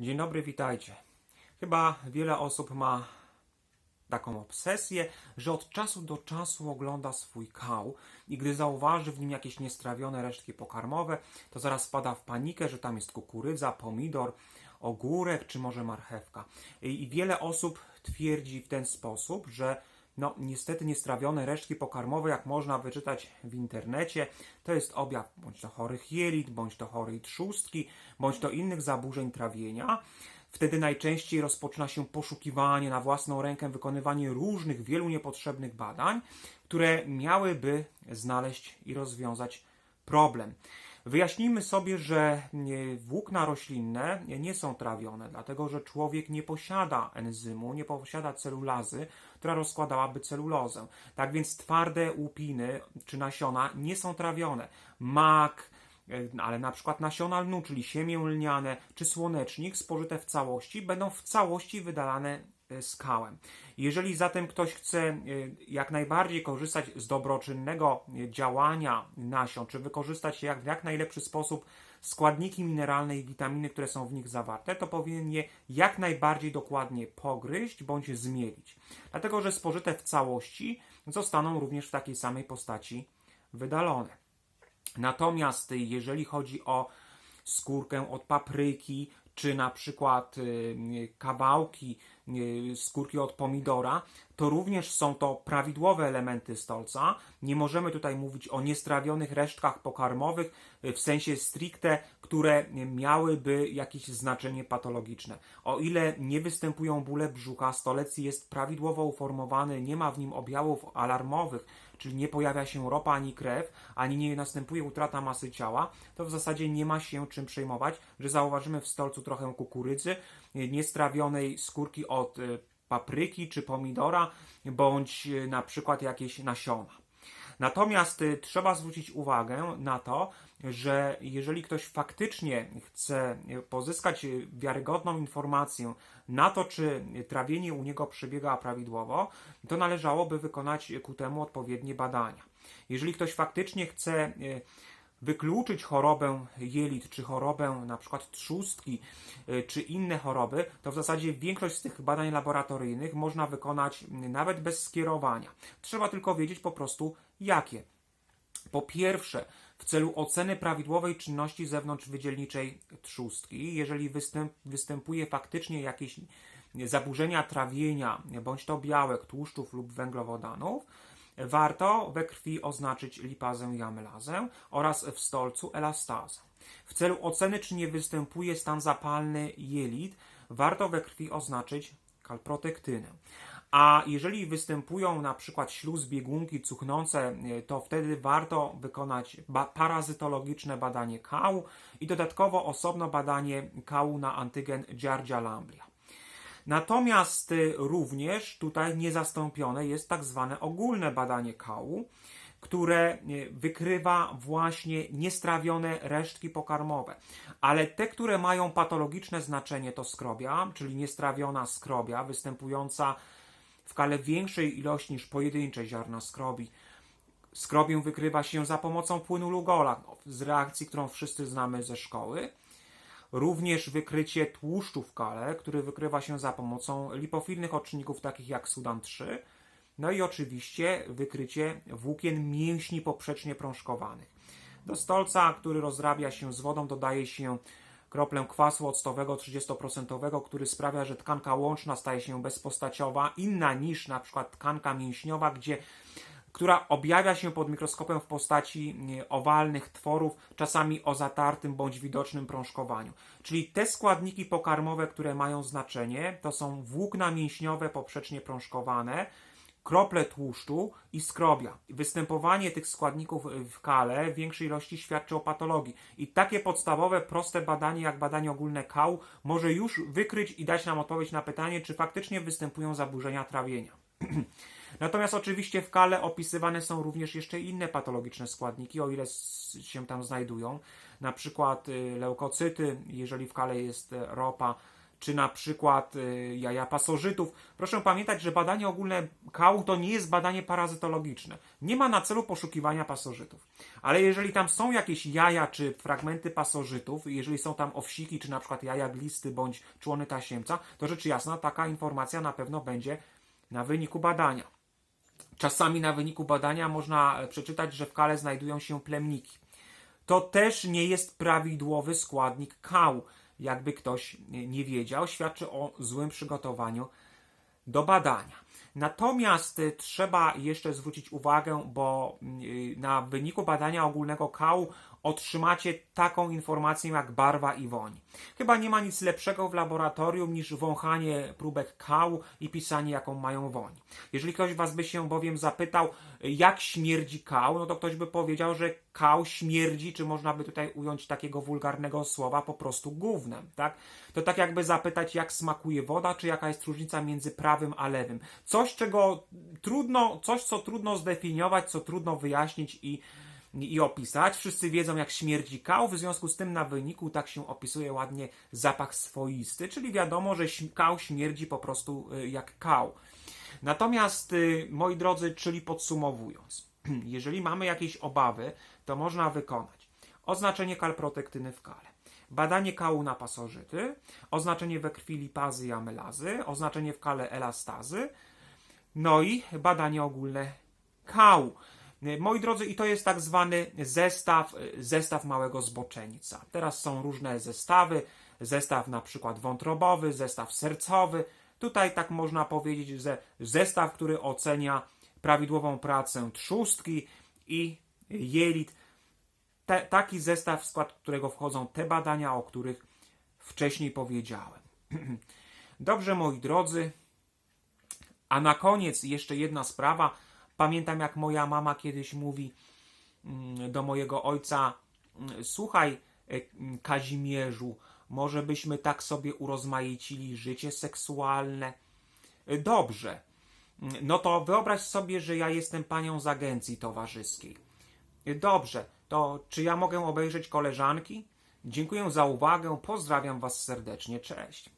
Dzień dobry, witajcie. Chyba wiele osób ma taką obsesję, że od czasu do czasu ogląda swój kał i gdy zauważy w nim jakieś niestrawione resztki pokarmowe, to zaraz wpada w panikę, że tam jest kukurydza, pomidor, ogórek czy może marchewka. I wiele osób twierdzi w ten sposób, że no niestety niestrawione resztki pokarmowe, jak można wyczytać w internecie, to jest objaw bądź to chorych jelit, bądź to chorej trzustki, bądź to innych zaburzeń trawienia. Wtedy najczęściej rozpoczyna się poszukiwanie na własną rękę, wykonywanie różnych, wielu niepotrzebnych badań, które miałyby znaleźć i rozwiązać problem. Wyjaśnijmy sobie, że e, włókna roślinne nie są trawione, dlatego że człowiek nie posiada enzymu, nie posiada celulazy, która rozkładałaby celulozę. Tak więc twarde łupiny czy nasiona nie są trawione. Mak, e, ale na przykład nasiona lnu, czyli siemię lniane czy słonecznik spożyte w całości będą w całości wydalane e, skałem. Jeżeli zatem ktoś chce e, jak najbardziej korzystać z dobroczynnego e, działania nasion, czy wykorzystać jak, w jak najlepszy sposób składniki mineralne i witaminy, które są w nich zawarte, to powinien je jak najbardziej dokładnie pogryźć bądź zmielić. Dlatego, że spożyte w całości zostaną również w takiej samej postaci wydalone. Natomiast jeżeli chodzi o skórkę od papryki, czy na przykład kawałki skórki od pomidora, to również są to prawidłowe elementy stolca. Nie możemy tutaj mówić o niestrawionych resztkach pokarmowych y, w sensie stricte, które miałyby jakieś znaczenie patologiczne. O ile nie występują bóle brzucha, stolec jest prawidłowo uformowany, nie ma w nim objawów alarmowych, czyli nie pojawia się ropa ani krew, ani nie następuje utrata masy ciała, to w zasadzie nie ma się czym przejmować, że zauważymy w stolcu trochę kukurydzy, y, niestrawionej skórki od y, papryki czy pomidora, bądź y, na przykład jakieś nasiona. Natomiast trzeba zwrócić uwagę na to, że jeżeli ktoś faktycznie chce pozyskać wiarygodną informację na to, czy trawienie u niego przebiega prawidłowo, to należałoby wykonać ku temu odpowiednie badania. Jeżeli ktoś faktycznie chce wykluczyć chorobę jelit, czy chorobę na przykład trzustki, y, czy inne choroby, to w zasadzie większość z tych badań laboratoryjnych można wykonać nawet bez skierowania. Trzeba tylko wiedzieć po prostu jakie. Po pierwsze, w celu oceny prawidłowej czynności zewnątrzwydzielniczej trzustki, jeżeli występ, występuje faktycznie jakieś zaburzenia trawienia, bądź to białek, tłuszczów lub węglowodanów, warto we krwi oznaczyć lipazę i amylazę oraz w stolcu elastazę. W celu oceny, czy nie występuje stan zapalny jelit, warto we krwi oznaczyć kalprotektynę. A jeżeli występują na przykład śluz, biegunki cuchnące, to wtedy warto wykonać ba- parazytologiczne badanie kału i dodatkowo osobno badanie kału na antygen Giardia lamblia. Natomiast y, również tutaj niezastąpione jest tak zwane ogólne badanie kału, które y, wykrywa właśnie niestrawione resztki pokarmowe. Ale te, które mają patologiczne znaczenie, to skrobia, czyli niestrawiona skrobia, występująca w kale większej ilości niż pojedyncze ziarna skrobi. Skrobię wykrywa się za pomocą płynu Lugola, z reakcji, którą wszyscy znamy ze szkoły. Również wykrycie tłuszczu w kale, który wykrywa się za pomocą lipofilnych odczynników takich jak Sudan 3. No i oczywiście wykrycie włókien mięśni poprzecznie prążkowanych. Do stolca, który rozrabia się z wodą, dodaje się kroplę kwasu octowego 30%, który sprawia, że tkanka łączna staje się bezpostaciowa, inna niż na przykład tkanka mięśniowa, gdzie która objawia się pod mikroskopem w postaci owalnych tworów, czasami o zatartym bądź widocznym prążkowaniu. Czyli te składniki pokarmowe, które mają znaczenie, to są włókna mięśniowe poprzecznie prążkowane, krople tłuszczu i skrobia. Występowanie tych składników w kale w większej ilości świadczy o patologii. I takie podstawowe, proste badanie, jak badanie ogólne kału, może już wykryć i dać nam odpowiedź na pytanie, czy faktycznie występują zaburzenia trawienia. Natomiast oczywiście w kale opisywane są również jeszcze inne patologiczne składniki, o ile się tam znajdują. Na przykład y, leukocyty, jeżeli w kale jest y, ropa, czy na przykład y, jaja pasożytów. Proszę pamiętać, że badanie ogólne kału to nie jest badanie parazytologiczne. Nie ma na celu poszukiwania pasożytów. Ale jeżeli tam są jakieś jaja czy fragmenty pasożytów, jeżeli są tam owsiki, czy na przykład jaja glisty bądź człony tasiemca, to rzecz jasna taka informacja na pewno będzie na wyniku badania. Czasami na wyniku badania można e, przeczytać, że w kale znajdują się plemniki. To też nie jest prawidłowy składnik kału. Jakby ktoś nie nie wiedział, świadczy o złym przygotowaniu do badania. Natomiast y, trzeba jeszcze zwrócić uwagę, bo y, na wyniku badania ogólnego kału otrzymacie taką informację jak barwa i woń. Chyba nie ma nic lepszego w laboratorium niż wąchanie próbek kału i pisanie jaką mają woń. Jeżeli ktoś was by się bowiem zapytał, y, jak śmierdzi kał, no to ktoś by powiedział, że kał śmierdzi, czy można by tutaj ująć takiego wulgarnego słowa, po prostu gównem, tak? To tak jakby zapytać, jak smakuje woda, czy jaka jest różnica między prawym a lewym. Coś, czego trudno, coś, co trudno zdefiniować, co trudno wyjaśnić i, i opisać. Wszyscy wiedzą, jak śmierdzi kał, w związku z tym na wyniku tak się opisuje ładnie zapach swoisty, czyli wiadomo, że kał śmierdzi po prostu y, jak kał. Natomiast, y, moi drodzy, czyli podsumowując, jeżeli mamy jakieś obawy, to można wykonać oznaczenie kalprotektyny w kale, badanie kału na pasożyty, oznaczenie we krwi lipazy i amylazy, oznaczenie w kale elastazy, no i badanie ogólne kału. Moi drodzy, i to jest tak zwany zestaw, zestaw małego zboczeńca. Teraz są różne zestawy, zestaw na przykład wątrobowy, zestaw sercowy. Tutaj tak można powiedzieć, że zestaw, który ocenia prawidłową pracę trzustki i jelit. Te, taki zestaw, w skład którego wchodzą te badania, o których wcześniej powiedziałem. Dobrze, moi drodzy, a na koniec jeszcze jedna sprawa. Pamiętam, jak moja mama kiedyś mówi mm, do mojego ojca: mm, Słuchaj, e, mm, Kazimierzu, może byśmy tak sobie urozmaicili życie seksualne. E, Dobrze. No to wyobraź sobie, że ja jestem panią z agencji towarzyskiej. E, Dobrze, to czy ja mogę obejrzeć koleżanki? Dziękuję za uwagę, pozdrawiam Was serdecznie, cześć.